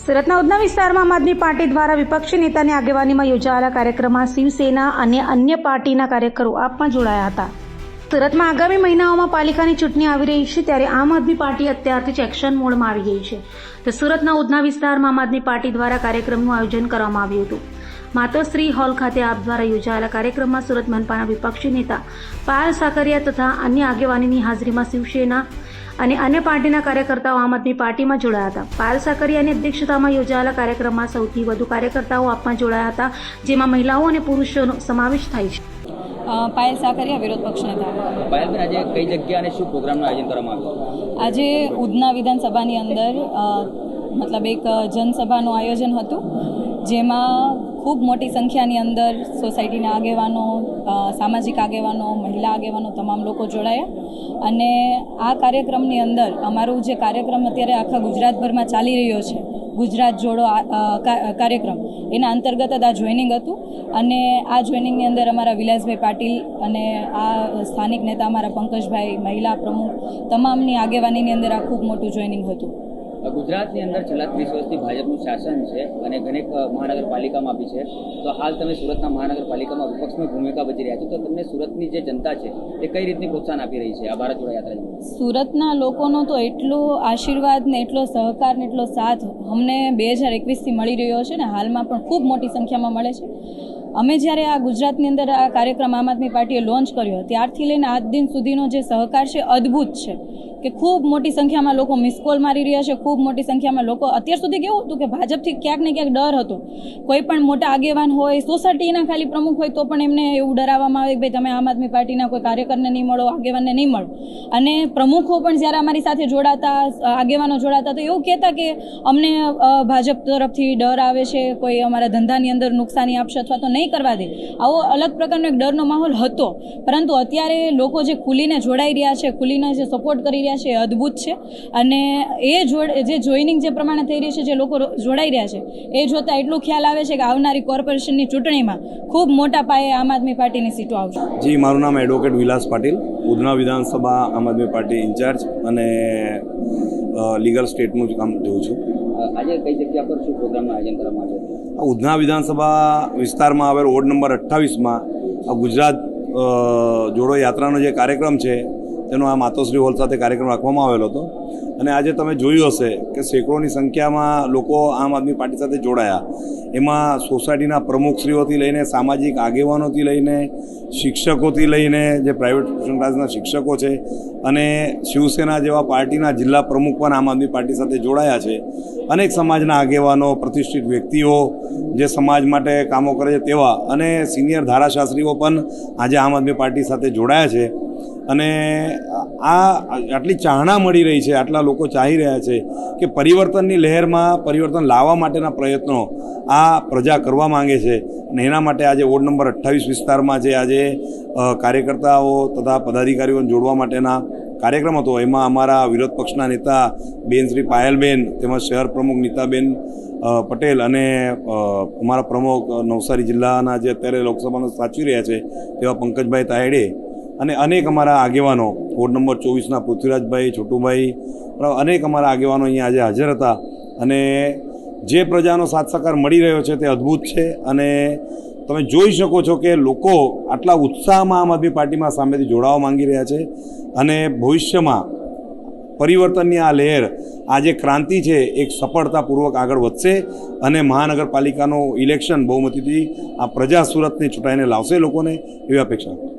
સુરતના ઉધના વિસ્તારમાં આમ આદમી પાર્ટી દ્વારા વિપક્ષી નેતાની આગેવાનીમાં યોજાયેલા કાર્યક્રમમાં શિવસેના અને અન્ય પાર્ટીના કાર્યકરો આપમાં જોડાયા હતા. સુરતમાં આગામી મહિનાઓમાં પાલિકાની ચૂંટણી આવી રહી છે ત્યારે આમ આદમી પાર્ટી અત્યારથી જ એક્શન મોડમાં આવી ગઈ છે. તો સુરતના ઉધના વિસ્તારમાં આમ આદમી પાર્ટી દ્વારા કાર્યક્રમનું આયોજન કરવામાં આવ્યું હતું. માતોશ્રી હોલ ખાતે આપ દ્વારા યોજાયેલા કાર્યક્રમમાં સુરત મનપાના વિપક્ષી નેતા પાયલ સાકરિયા તથા અન્ય આગેવાનીની હાજરીમાં શિવસેના અને અન્ય પાર્ટીના કાર્યકર્તાઓ આમ આદમી પાર્ટીમાં જોડાયા હતા. પાયલ સાકરિયાની અધ્યક્ષતામાં યોજાયેલા કાર્યક્રમમાં સૌથી વધુ કાર્યકર્તાઓ આપમાં જોડાયા હતા જેમાં મહિલાઓ અને પુરુષોનો સમાવેશ થાય છે. પાયલ સાકરિયા વિરોધ પક્ષ નેતા. પાયલબેન આજે કઈ જગ્યા અને શું પ્રોગ્રામનું આયોજન કરવામાં આવ્યું? આજે ઉધના વિધાનસભાની અંદર મતલબ એક જનસભાનું આયોજન હતું જેમાં ખૂબ મોટી સંખ્યાની અંદર સોસાયટીના આગેવાનો સામાજિક આગેવાનો, મહિલા આગેવાનો તમામ લોકો જોડાયા. અને આ કાર્યક્રમની અંદર અમારું જે કાર્યક્રમ અત્યારે આખા ગુજરાતભરમાં ચાલી રહ્યો છે, ગુજરાત જોડો કાર્યક્રમ, એના અંતર્ગત જ આ જોઈનિંગ હતું. અને આ જોઈનિંગની અંદર અમારા વિલાસભાઈ પાટીલ અને આ સ્થાનિક નેતા અમારા પંકજભાઈ મહિલા પ્રમુખ, તમામની આગેવાનીની અંદર આ ખૂબ મોટું જોઈનિંગ હતું. ગુજરાતની અંદર છેલ્લા ત્રીસ વર્ષથી ભાજપનું શાસન છે અને ઘણીક મહાનગરપાલિકામાં બી છે. તો હાલ તમે સુરતના મહાનગરપાલિકામાં વિપક્ષની ભૂમિકા ભજવી રહ્યા છો, તો તમને સુરતની જે જનતા છે, એ કઈ રીતની પ્રોત્સાહન આપી રહી છે આ ભારત જોડો યાત્રા સુરતના લોકોનો તો એટલો આશીર્વાદ ને એટલો સહકાર ને એટલો સાથ અમને બે હજાર એકવીસથી મળી રહ્યો છે ને હાલમાં પણ ખૂબ મોટી સંખ્યામાં મળે છે. અમે જ્યારે આ ગુજરાતની અંદર આ કાર્યક્રમ આમ આદમી પાર્ટીએ લોન્ચ કર્યો, ત્યારથી લઈને આજ દિન સુધીનો જે સહકાર છે અદ્ભુત છે. કે ખૂબ મોટી સંખ્યામાં લોકો મિસ કોલ મારી રહ્યા છે, ખૂબ મોટી સંખ્યામાં લોકો અત્યાર સુધી કેવું હતું કે ભાજપથી ક્યાંક ને ક્યાંક ડર હતો. કોઈ પણ મોટા આગેવાન હોય, સોસાયટીના ખાલી પ્રમુખ હોય તો પણ એમને એવું ડરાવવામાં આવે કે ભાઈ તમે આમ આદમી પાર્ટીના કોઈ કાર્યકરને નહીં મળો, આગેવાનને નહીં મળો. અને પ્રમુખો પણ જ્યારે અમારી સાથે જોડાતા, આગેવાનો જોડાતા, તો એવું કહેતા કે અમને ભાજપ તરફથી ડર આવે છે, કોઈ અમારા ધંધાની અંદર નુકસાની આપશે અથવા તો નહીં કરવા દે. આવો અલગ પ્રકારનો એક ડરનો માહોલ હતો. પરંતુ અત્યારે લોકો જે ખુલીને જોડાઈ રહ્યા છે, ખુલીને જે સપોર્ટ કરી રહ્યા છે એ અદ્ભુત છે. અને એ જોડ જે જોઈનિંગ જે પ્રમાણે થઈ રહી છે જે લોકો જોડાઈ રહ્યા છે એ જોતાં એટલું ખ્યાલ આવે છે કે આવનારી કોર્પોરેશનની ચૂંટણીમાં ખૂબ મોટા પાયે આમ આદમી પાર્ટીની સીટો આવશે. જી મારું નામ એડવોકેટ વિલાસ પાટીલ ઉધના વિધાનસભા આમ આદમી પાર્ટી ઇન્ચાર્જ અને લીગલ સ્ટેટનું જ કામ જોઉં છું. આજે કઈ જગ્યા પર શું પ્રોગ્રામનું આયોજન કરવામાં આવ્યું ઉધના વિધાનસભા વિસ્તારમાં આવેલ વોર્ડ નંબર અઠ્ઠાવીસમાં આ ગુજરાત જોડો યાત્રાનો જે કાર્યક્રમ છે તેનો આ માતોશ્રી હોલ સાથે કાર્યક્રમ રાખવામાં આવેલો હતો. અને આજે તમે જોયું હશે કે સેંકડોની સંખ્યામાં લોકો આમ આદમી પાર્ટી સાથે જોડાયા. એમાં સોસાયટીના પ્રમુખશ્રીઓથી લઈને સામાજિક આગેવાનોથી લઈને શિક્ષકોથી લઈને જે પ્રાઇવેટ ટ્યુશન ક્લાસના શિક્ષકો છે અને શિવસેના જેવા પાર્ટીના જિલ્લા પ્રમુખ પણ આમ આદમી પાર્ટી સાથે જોડાયા છે. અનેક સમાજના આગેવાનો, પ્રતિષ્ઠિત વ્યક્તિઓ જે સમાજ માટે કામો કરે છે તેવા અને સિનિયર ધારાશાસ્ત્રીઓ પણ આજે આમ આદમી પાર્ટી સાથે જોડાયા છે. અને આ આટલી ચાહના મળી રહી છે, આટલા લોકો ચાહી રહ્યા છે કે પરિવર્તનની લહેરમાં પરિવર્તન લાવવા માટેના પ્રયત્નો આ પ્રજા કરવા માંગે છે અને એના માટે આજે વોર્ડ નંબર અઠ્ઠાવીસ વિસ્તારમાં જે આજે કાર્યકર્તાઓ તથા પદાધિકારીઓને જોડવા માટેના કાર્યક્રમ હતો. એમાં અમારા વિરોધ પક્ષના નેતા બેન શ્રી પાયલબેન તેમજ શહેર પ્રમુખ નીતાબેન પટેલ અને અમારા પ્રમુખ નવસારી જિલ્લાના જે અત્યારે લોકસભાનો સાચવી રહ્યા છે તેવા પંકજભાઈ તાયડે અને અનેક અમારા આગેવાનો, વોર્ડ નંબર ચોવીસના પૃથ્વીરાજભાઈ, છોટુભાઈ અનેક અમારા આગેવાનો અહીંયા આજે હાજર હતા. અને જે પ્રજાનો સાથ સહકાર મળી રહ્યો છે તે અદ્ભુત છે. અને તમે જોઈ શકો છો કે લોકો આટલા ઉત્સાહમાં આમ આદમી પાર્ટીમાં સામેથી જોડાવા માંગી રહ્યા છે. અને ભવિષ્યમાં પરિવર્તનની આ લહેર, આ જે ક્રાંતિ છે, એક સફળતાપૂર્વક આગળ વધશે અને મહાનગરપાલિકાનું ઇલેક્શન બહુમતીથી આ પ્રજા સુરતની ચૂંટાઈને લાવશે લોકોને એવી અપેક્ષા